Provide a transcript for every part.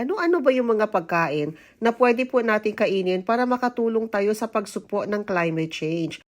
Ano-ano ba yung mga pagkain na pwede po natin kainin para makatulong tayo sa pagsuport ng climate change?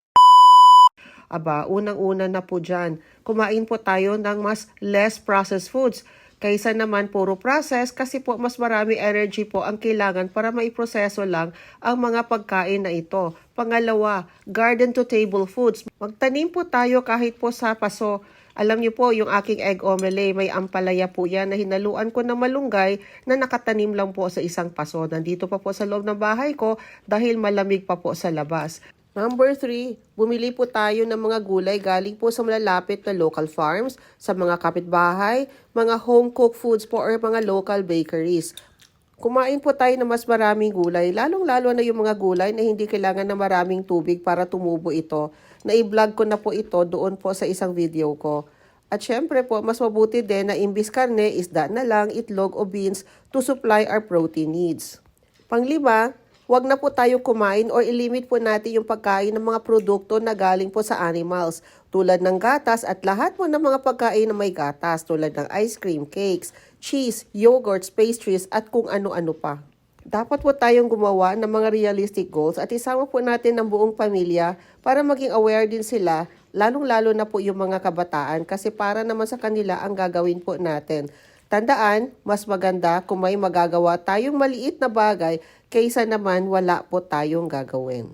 Aba, unang-una na po dyan, kumain po tayo ng mas less processed foods. Kaysa naman puro process kasi po mas marami energy po ang kailangan para maiproseso lang ang mga pagkain na ito. Pangalawa, garden to table foods. Magtanim po tayo kahit po sa paso. Alam niyo po, yung aking egg omelette, may ampalaya po yan na hinaluan ko ng malunggay na nakatanim lang po sa isang paso. Nandito pa po sa loob ng bahay ko dahil malamig pa po sa labas. Number three, bumili po tayo ng mga gulay galing po sa malalapit na local farms, sa mga kapitbahay, mga home-cooked foods po or mga local bakeries. Kumain po tayo ng mas maraming gulay, lalong-lalo na yung mga gulay na hindi kailangan ng maraming tubig para tumubo ito. Na-vlog ko na po ito doon po sa isang video ko. At syempre po, mas mabuti din na imbis karne, isda na lang, itlog o beans to supply our protein needs. Panglima, Huwag na po tayo kumain or ilimit po natin yung pagkain ng mga produkto na galing po sa animals tulad ng gatas at lahat po ng mga pagkain na may gatas tulad ng ice cream, cakes, cheese, yogurts, pastries at kung ano-ano pa. Dapat po tayong gumawa ng mga realistic goals at isama po natin ang buong pamilya para maging aware din sila, lalong-lalo na po yung mga kabataan kasi para naman sa kanila ang gagawin po natin. Tandaan, mas maganda kung may magagawa tayong maliit na bagay kaysa naman wala po tayong gagawin.